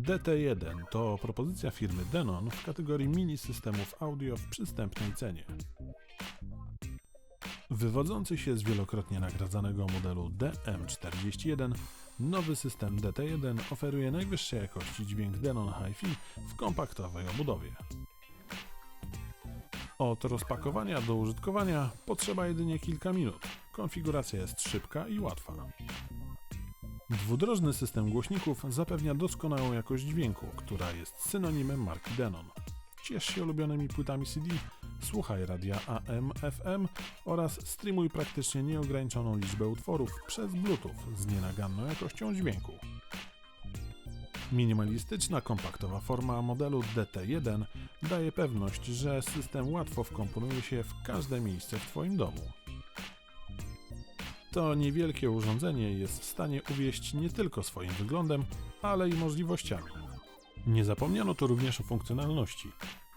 DT1 to propozycja firmy Denon w kategorii mini systemów audio w przystępnej cenie. Wywodzący się z wielokrotnie nagradzanego modelu DM41, nowy system DT1 oferuje najwyższej jakości dźwięk Denon Hi-Fi w kompaktowej obudowie. Od rozpakowania do użytkowania potrzeba jedynie kilka minut. Konfiguracja jest szybka i łatwa. Dwudrożny system głośników zapewnia doskonałą jakość dźwięku, która jest synonimem marki Denon. Ciesz się ulubionymi płytami CD, słuchaj radia AM, FM oraz streamuj praktycznie nieograniczoną liczbę utworów przez Bluetooth z nienaganną jakością dźwięku. Minimalistyczna, kompaktowa forma modelu DT1 daje pewność, że system łatwo wkomponuje się w każde miejsce w Twoim domu. To niewielkie urządzenie jest w stanie uwieść nie tylko swoim wyglądem, ale i możliwościami. Nie zapomniano tu również o funkcjonalności.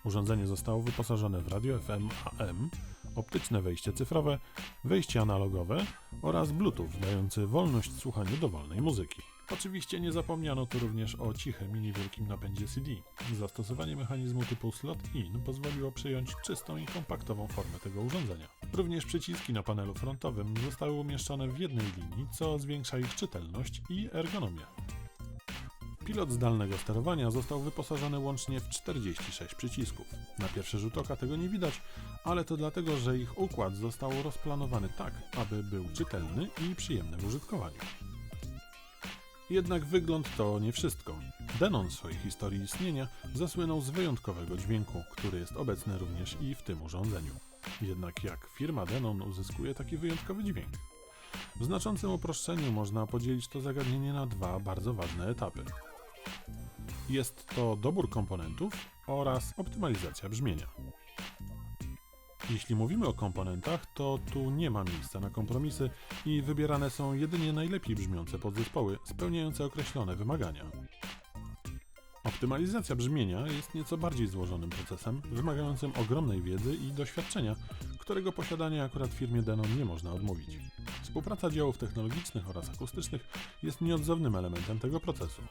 Urządzenie zostało wyposażone w radio FM AM, optyczne wejście cyfrowe, wejście analogowe oraz Bluetooth dający wolność słuchania dowolnej muzyki. Oczywiście nie zapomniano tu również o cichym i niewielkim napędzie CD. Zastosowanie mechanizmu typu slot-in pozwoliło przyjąć czystą i kompaktową formę tego urządzenia. Również przyciski na panelu frontowym zostały umieszczone w jednej linii, co zwiększa ich czytelność i ergonomię. Pilot zdalnego sterowania został wyposażony łącznie w 46 przycisków. Na pierwszy rzut oka tego nie widać, ale to dlatego, że ich układ został rozplanowany tak, aby był czytelny i przyjemny w użytkowaniu. Jednak wygląd to nie wszystko. Denon w swojej historii istnienia zasłynął z wyjątkowego dźwięku, który jest obecny również i w tym urządzeniu. Jednak jak firma Denon uzyskuje taki wyjątkowy dźwięk? W znaczącym uproszczeniu można podzielić to zagadnienie na dwa bardzo ważne etapy. Jest to dobór komponentów oraz optymalizacja brzmienia. Jeśli mówimy o komponentach, to tu nie ma miejsca na kompromisy i wybierane są jedynie najlepiej brzmiące podzespoły spełniające określone wymagania. Optymalizacja brzmienia jest nieco bardziej złożonym procesem, wymagającym ogromnej wiedzy i doświadczenia, którego posiadania akurat firmie Denon nie można odmówić. Współpraca działów technologicznych oraz akustycznych jest nieodzownym elementem tego procesu.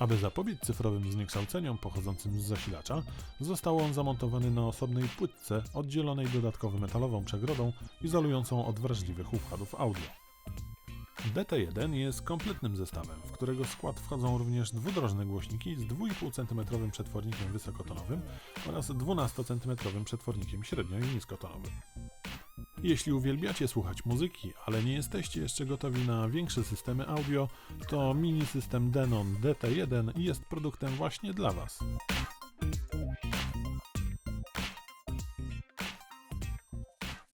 Aby zapobiec cyfrowym zniekształceniom pochodzącym z zasilacza, został on zamontowany na osobnej płytce oddzielonej dodatkowo metalową przegrodą izolującą od wrażliwych układów audio. DT1 jest kompletnym zestawem, w którego skład wchodzą również dwudrożne głośniki z 2,5 cm przetwornikiem wysokotonowym oraz 12 cm przetwornikiem średnio i niskotonowym. Jeśli uwielbiacie słuchać muzyki, ale nie jesteście jeszcze gotowi na większe systemy audio, to mini system Denon DT1 jest produktem właśnie dla Was.